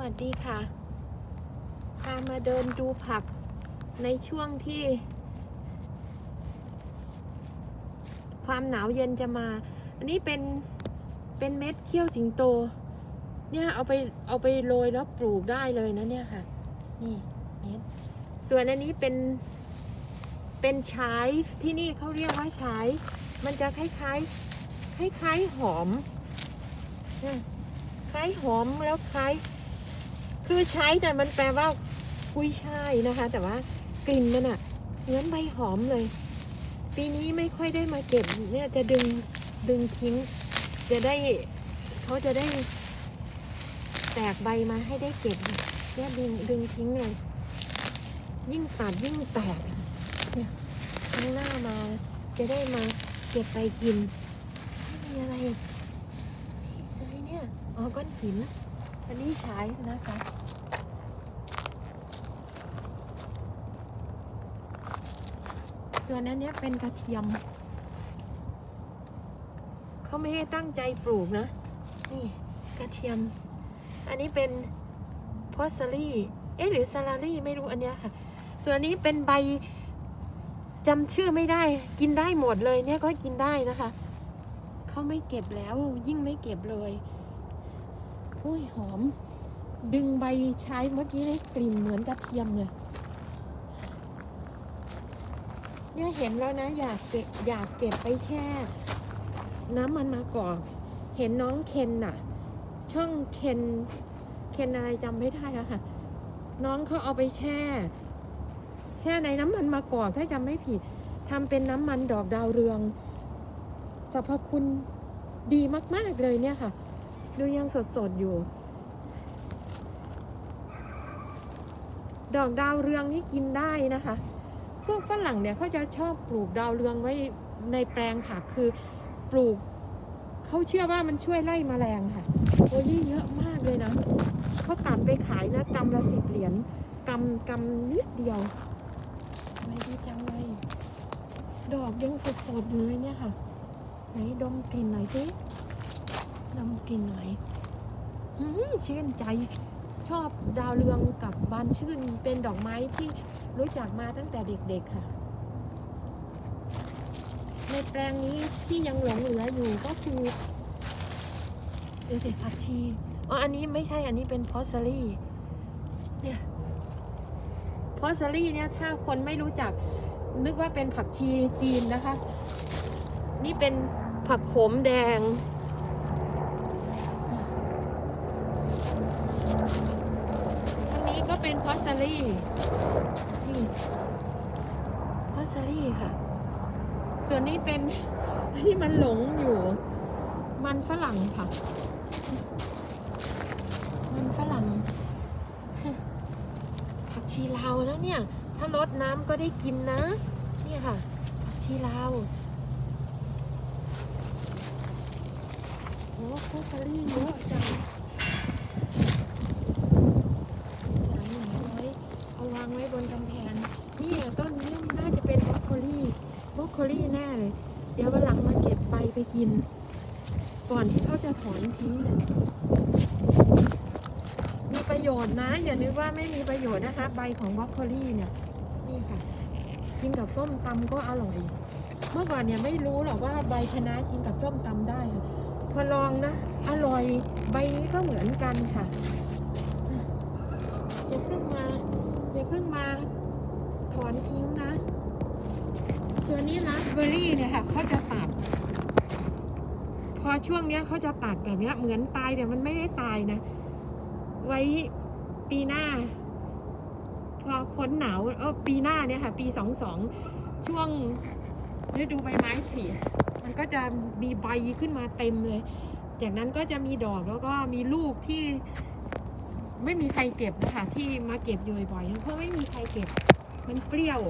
วัสดีค่ะ พามาเดินดูผักในช่วงที่ ความหนาวเย็นจะมา อันนี้เป็นเป็นเม็ดเขี้ยวสิงโต เนี่ยเอาไปเอาไปโรยแล้วปลูกได้เลยนะเนี่ยค่ะ นี่เม็ด ส่วนอันนี้เป็นเป็นชายที่นี่เขาเรียกว่าชายมันจะคล้ายๆ คล้ายๆหอมเนี่ยคล้ายหอมแล้วคล้าย คือใช้แต่มันแปลว่ากุ้ยช่ายนะคะ แต่ว่ากลิ่นมันอะเหมือนใบหอมเลย ปีนี้ไม่ค่อยได้มาเก็บเนี่ยจะดึงดึงทิ้ง จะได้เขาจะได้แตกใบมาให้ได้เก็บเนี่ยดึงดึงทิ้งเลย ยิ่งตัดยิ่งแตกเนี่ยข้างหน้ามาจะได้มาเก็บไปกินไม่มีอะไรอะไรเนี่ยอ๋อก้อนหิน อันนี้ใช้นะคะส่วนอันเนี้ยเป็นกระเทียม เขาไม่ให้ตั้งใจปลูกนะ นี่กระเทียม อันนี้เป็นพอสซารี่ เอ๊ะหรือซาลารี่ไม่รู้อันเนี้ยค่ะ ส่วนอันนี้เป็นใบจำชื่อไม่ได้ กินได้หมดเลยเนี่ยก็กินได้นะคะ เขาไม่เก็บแล้วยิ่งไม่เก็บเลย อุ้ยหอม ดึงใบใช้เมื่อกี้ได้กลิ่นเหมือนกระเทียมเลย เนี่ยเห็นแล้วนะ อยากเก็บอยากเก็บไปแช่ น้ำมันมากอกเห็นน้องเคนน่ะ ช่องเคนเคนอะไรจำไม่ได้แล้วค่ะ น้องเขาเอาไปแช่ แช่ในน้ำมันมากอกถ้าจำไม่ผิดทำเป็นน้ำมันดอกดาวเรืองสรรพคุณดีมาก ๆ เลยเนี่ยค่ะ ดูยังสดๆอยู่ ดอกดาวเรืองนี่กินได้นะคะ พวกฝรั่งเนี่ยเขาจะชอบปลูกดาวเรืองไว้ในแปลงผักคือปลูกเขาเชื่อว่ามันช่วยไล่แมลงค่ะโอ้ยเยอะมากเลยนะเขาตัดไปขายนะกำละสิบเหรียญกำกำนิดเดียวไม่ดีจังเลยดอกยังสดๆอยู่เลยเนี่ยค่ะ ไหนดมกลิ่นหน่อยสิ ดมกลิ่นหน่อยอื้อหือชื่นใจชอบดาวเรืองกับบานชื่นเป็นดอกไม้ที่รู้จักมาตั้งแต่เด็กๆค่ะ ในแปลงนี้ที่ยังหลงเหลืออยู่ก็คือเดี๋ยวสิผักชีอ๋ออันนี้ไม่ใช่อันนี้เป็นพอสซารี่เนี่ยพอสซารี่เนี่ยถ้าคนไม่รู้จักนึกว่าเป็นผักชีจีนนะคะ นี่เป็นผักโขมแดง อันนี้ก็ พอสซารี่นี่พอสารี่ค่ะ ส่วนนี้เป็นที่มันหลงอยู่ มันฝรั่งค่ะ มันฝรั่ง ผักชีลาวแล้วเนี่ย ถ้ารดน้ำก็ได้กินนะ เนี่ยค่ะ ผักชีลาวโอ้พอสารี่เยอะจัง หลังหนึ่งร้อยเอาวางไว้บนกำแพงนี่ต้นนี้น่าจะเป็นบรอกโคลี่บรอกโคลี่แน่เลย เดี๋ยววันหลังมาเก็บใบไปกิน ก่อนที่เขาจะถอนทิ้งเนี่ยมีประโยชน์นะ อย่านึกว่าไม่มีประโยชน์นะคะ ใบของบรอกโคลี่เนี่ยนี่ค่ะ กินกับส้มตำก็อร่อย เมื่อก่อนเนี่ยไม่รู้หรอกว่าใบคะน้ากินกับส้มตำได้ พอลองนะ อร่อยใบนี้ก็เหมือนกันค่ะอย่าเพิ่งมาอย่าเพิ่งมาถอนทิ้งนะ ส่วนนี้ราสเบอร์รี่เนี่ยค่ะเขาจะตัด พอช่วงเนี้ยเขาจะตัดแบบเนี้ยเหมือนตายแต่มันไม่ได้ตายนะ ไว้ปีหน้า พอพ้นหนาวเออปีหน้าเนี่ยค่ะ ปีสองสองช่วงฤดูใบไม้ผลิมันก็จะมีใบขึ้นมาเต็มเลย จากนั้นก็จะมีดอกแล้วก็มีลูกที่ไม่มีใครเก็บนะคะที่มาเก็บอยู่บ่อยเพราะไม่มีใครเก็บ มันเปรี้ยว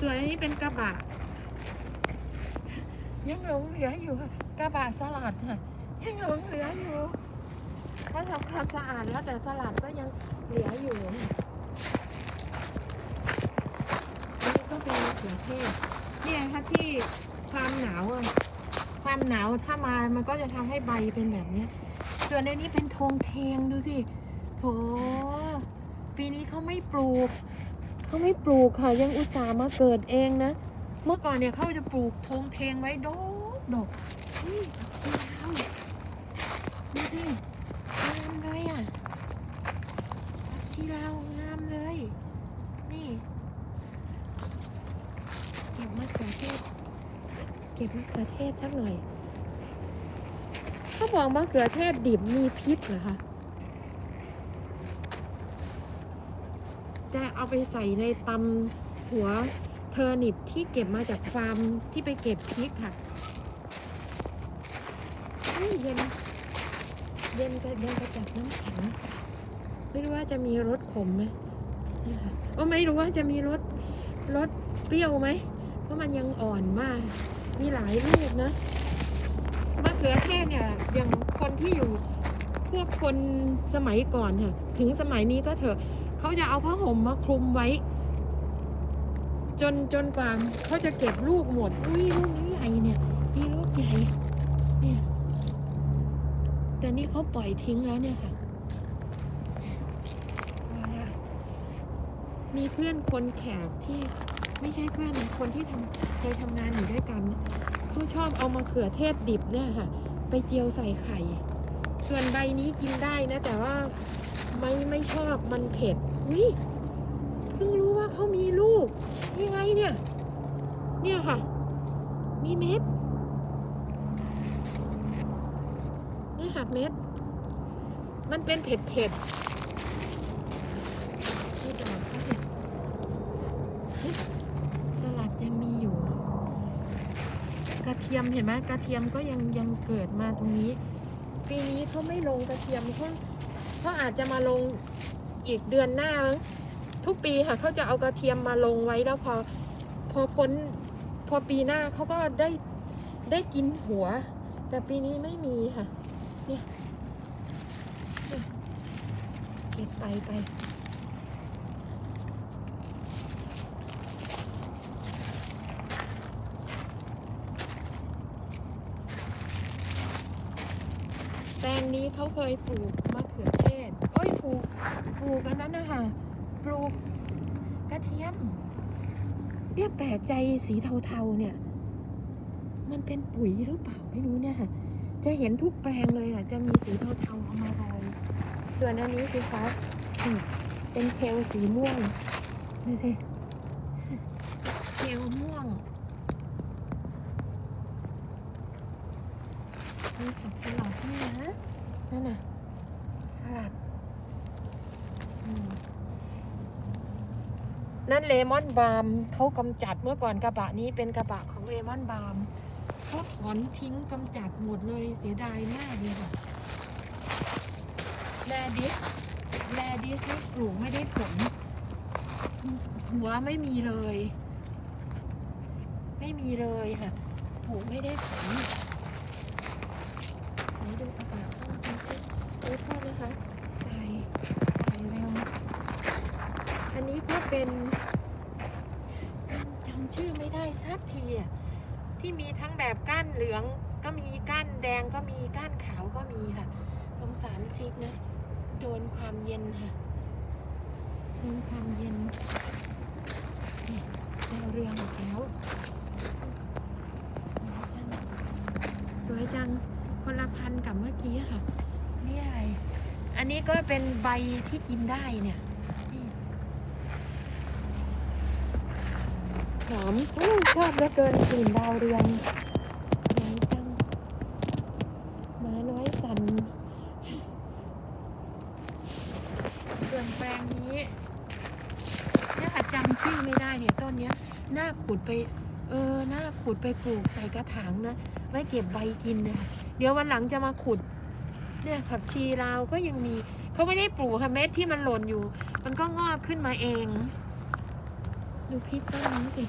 ส่วนอันนี้เป็นกระบะ ยังหลงเหลืออยู่ค่ะกระบะสลัดค่ะยังหลงเหลืออยู่เขาทำความสะอาดแล้วแต่สลัดก็ยังเหลืออยู่อันนี้ก็เป็นมะเขือเทศเนี่ยค่ะที่ความหนาวอะความหนาวถ้ามามันก็จะทำให้ใบเป็นแบบเนี้ย ส่วนในนี้เป็นธงเทงดูสิโถปีนี้เขาไม่ปลูก เขาไม่ปลูกค่ะ ยังอุตส่าห์มาเกิดเองนะ เมื่อก่อนเนี่ยเขาจะปลูกธงเทงไว้ดกดกนี่ผักชีลาวดูสิงามเลยอะผักชีลาวงามเลย นี่เก็บมะเขือเทศ เก็บมะเขือเทศสักหน่อยเขาบอกมะเขือเทศดิบมีพิษเหรอคะ จะเอาไปใส่ในตำหัวเทอร์นิปที่เก็บมาจากฟาร์มที่ไปเก็บพริกค่ะเย็นเย็นก็เย็นกระจับน้ำแข็งไม่รู้ว่าจะมีรสขมไหมเนี่ค่ะโอ้ไม่รู้ว่าจะมีรสรสเปรี้ยวไหมเพราะมันยังอ่อนมาก มีหลายลูกนะมะเขือเทศเนี่ยอย่างคนที่อยู่พวกคนสมัยก่อนค่ะ ถึงสมัยนี้ก็เถอะ เขาจะเอาผ้าห่มมาคลุมไว้ จนจนกว่าเขาจะเก็บลูกหมดอุ้ยลูกนี้ใหญ่เนี่ยนี่ลูกใหญ่เนี่ยแต่นี่เขาปล่อยทิ้งแล้วเนี่ยค่ะเอาละมีเพื่อนคนแขกที่ไม่ใช่เพื่อนคนที่ทำเคยทำงานอยู่ด้วยกันเขาชอบเอามาเขือเทศดิบเนี่ยค่ะ ไปเจียวใส่ไข่ ส่วนใบนี้กินได้นะ แต่ว่า ไม่ไม่ชอบมันเผ็ดวิเพิ่งรู้ว่าเขามีลูกยังไงเนี่ย เนี่ยค่ะ มีเม็ดนี่ค่ะเม็ด มันเป็นเผ็ดเผ็ดดูดอกเขาสิเฮ้ยสลัดยังมีอยู่ กระเทียมเห็นไหมกระเทียมก็ยังยังเกิดมาตรงนี้ ปีนี้เขาไม่ลงกระเทียมเขา เขาอาจจะมาลงอีกเดือนหน้า ทุกปีค่ะเขาจะเอากระเทียมมาลงไว้แล้วพอพอพ้นพอปีหน้าเขาก็ได้ได้กินหัว แต่ปีนี้ไม่มีค่ะ เนี่ยเนี่ยเก็บไปไปแปลงนี้เขาเคยปลูกมะเขือเทศเอ้ยปลูกป ลูกอันนั้นนะคะปลูกกระเทียมเนี่ยแปลกใจสีเทาๆเนี่ย มันเป็นปุ๋ยหรือเปล่าไม่รู้เนี่ยค่ะ จะเห็นทุกแปลงเลยอะ จะมีสีเทาๆเอามาโรยส่วนอันนี้คือเขาเป็นเคลสีม่วงดูสิเคลม่วงนี่ผักสลัดนี่นะนั่นน่ะสลัด นั่นเลมอนบาล์มเขากำจัดเมื่อก่อนกระบะนี้เป็นกระบะของเลมอนบาล์มเขาถอนทิ้งกำจัดหมดเลยเสียดายมากเลยค่ะแลดิสแลดิสนี่ปลูกไม่ได้ผล หัวไม่มีเลย ไม่มีเลยค่ะปลูกไม่ได้ผลไหนดูกระบะข้างบนสิดูโทษนะคะ ใส่ ใส่เร็ว อันนี้ก็ เป็นจำชื่อไม่ได้สักทีอะที่มีทั้งแบบก้านเหลืองก็มีก้านแดงก็มีก้านขาวก็มีค่ะ สงสารพริกนะ โดนความเย็นค่ะโดนความเย็นนี่ดาวเรืองอีกแล้วสวยจังคนละพันกับเมื่อกี้ค่ะ นี่อะไร อันนี้ก็เป็นใบที่กินได้เนี่ยนี่ หอมอู้ชอบเหลือเกินกลิ่นดาวเรืองหอมจังหมาน้อยสันส่วนแปลงนี้เนี่ยค่ะจำชื่อไม่ได้เนี่ยต้นเนี้ยน่าขุดไป เออหน่าขุดไปปลูกใส่กระถางนะไว้เก็บใบกินนี่ยเดี๋ยววันหลังจะมาขุด เนี่ยผักชีลาวก็ยังมีเขาไม่ได้ปลูกค่ะเม็ดที่มันหล่นอยู่ มันก็งอกขึ้นมาเอง ดูพริกต้นนี้สิ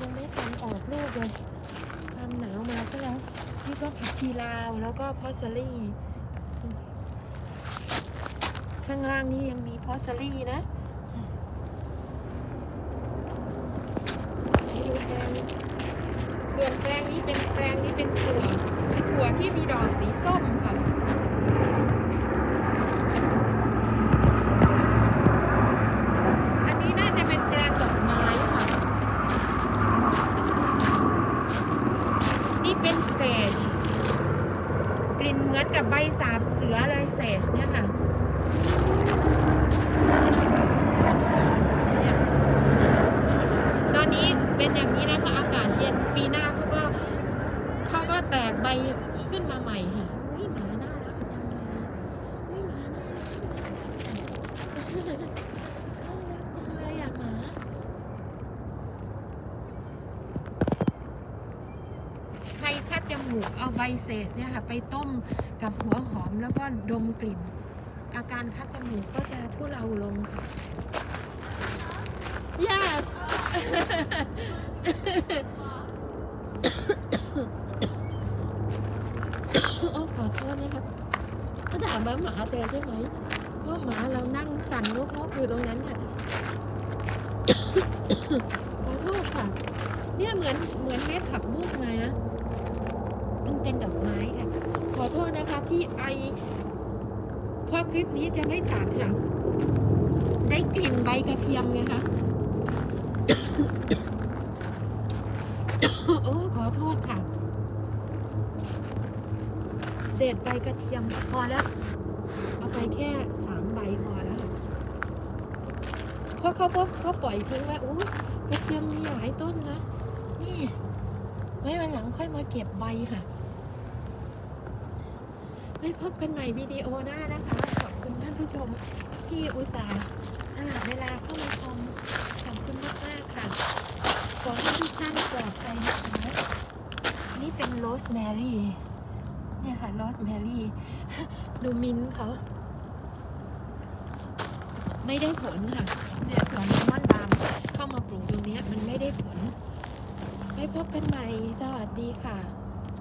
ยังไม่ทันออกลูกเลยความหนาวมาก็แล้วนี่ก็ผักชีลาวแล้วก็พอสซารี่ ข้างล่างนี้ยังมีพอสซารี่นะดูแปลงส่วนแปลงนี้เป็นแปลงนี้เป็นถั่วถั่วที่มีดอกสีส้มค่ะ จมูกเอาใบเซสเนี่ยค่ะไปต้มกับหัวหอมแล้วก็ดมกลิ่น อาการคัดจมูกก็จะทุเลาลงค่ะ yes โอ้ขอโทษนะครับก็ถามว่าหมาเจอใช่ไหมว่าหมาเรานั่งสั่นงกๆอยู่ตรงนั้นค่ะขอโทษค่ะ เนี่ยเหมือนเหมือนเม็ดผักบุ้งเลยนะ เป็นดอกไม้ค่ะ ขอโทษนะคะที่ไอเพราะคลิปนี้จะไม่ตัดค่ะ ได้กลิ่นใบกระเทียมไงคะโอ้ขอโทษค่ะเด็ดใบกระเทียมพอแล้วเอาไปแค่สามใบพอแล้วค่ะเพราะเขาพบเขาปล่อยทิ้งไว้โอ้กระเทียมมีหลายต้นนะ นี่ไว้วันหลังค่อยมาเก็บใบค่ะ ไว้พบกันใหม่วิดีโอหน้านะคะ ขอบคุณท่านผู้ชมที่อุตส่าห์สละเวลาเข้ามาชมขอบคุณมากมากๆค่ะ ขอให้ทุกท่านปลอดภัยนะคะนี่เป็นโรสแมรี่เนี่ยค่ะโรสแมรี่ดูมิ้นเขาไม่ได้ผลค่ะเนี่ยสวนเลมอนบามเข้ามาปลูกตรงนี้มันไม่ได้ผลไว้พบกันใหม่ สวัสดีค่ะ